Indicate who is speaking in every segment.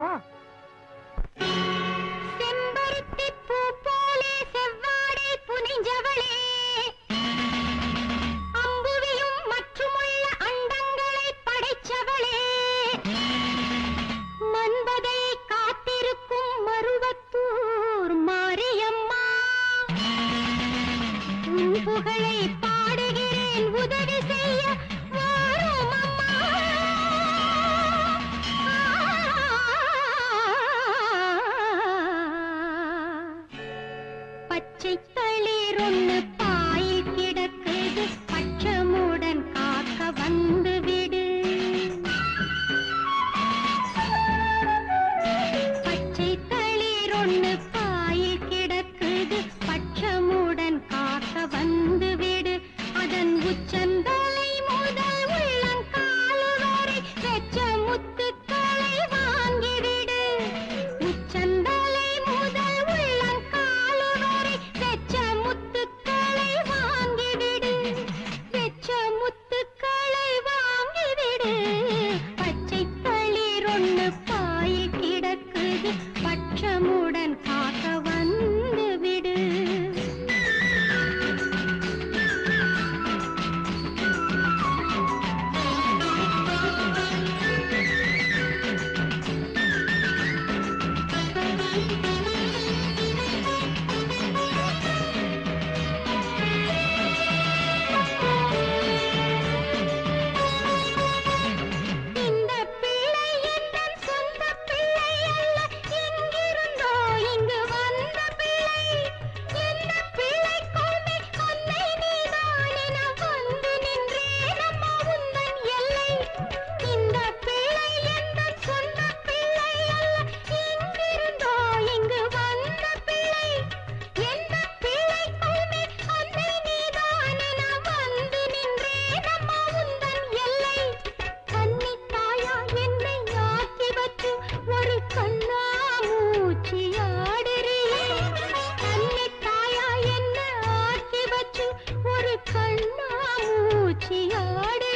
Speaker 1: Huh? ചിക്കളിറൊന്ന് பூச்சியாட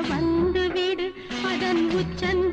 Speaker 1: வந்து விடு. அதன் உச்சன்